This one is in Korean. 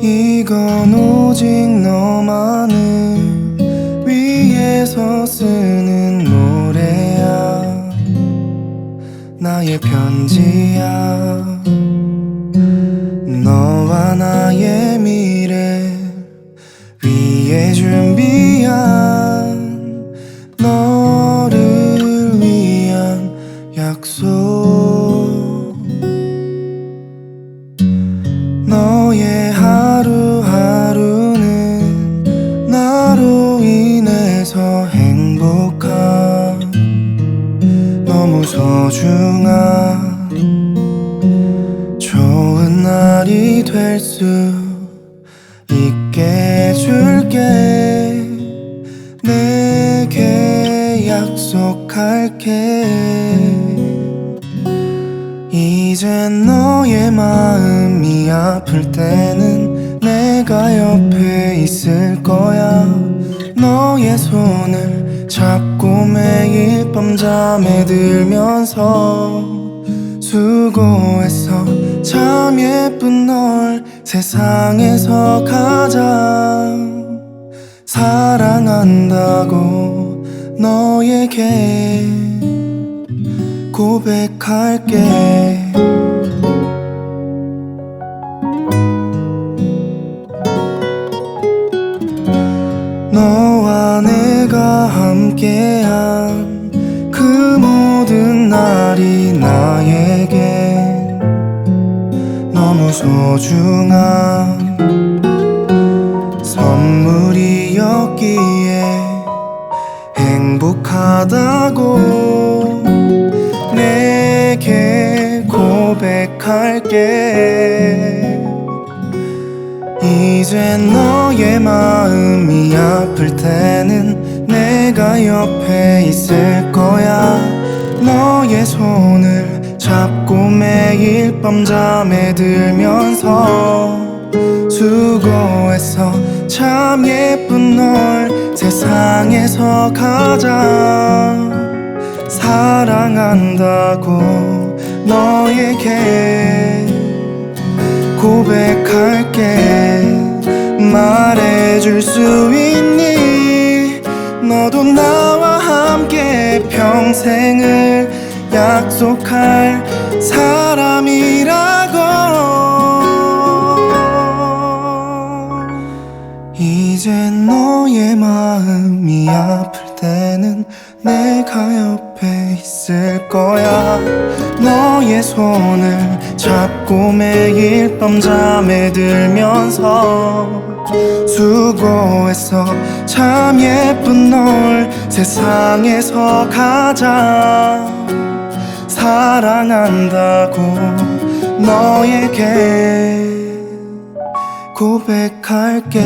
이건 오직 너만을 위해서 쓰는 노래야. 나의 편지야. 너와 나의 미래 위에 준비 인해서 행복한 너무 소중한 좋은 날이 될 수 있게 해줄게. 내게 약속할게. 이젠 너의 마음이 아플 때는 내가 옆에 있을 거야. 너의 손을 잡고 매일 밤 잠에 들면서 수고했어. 참 예쁜 널 세상에서 가장 사랑한다고 너에게 고백할게 함께한 그 모든 날이 나에게 너무 소중한 선물이었기에 행복하다고 내게 고백할게. 이젠 너의 마음이 아플 때는 내가 옆에 있을 거야. 너의 손을 잡고 매일 밤 잠에 들면서 수고했어 참 예쁜 널 세상에서 가장 사랑한다고 너에게 고백할게. 말해줄 수 있니 너도 나와 함께 평생을 약속할 사람이라 내가 옆에 있을 거야. 너의 손을 잡고 매일 밤 잠에 들면서 수고했어 참 예쁜 널 세상에서 가장 사랑한다고 너에게 고백할게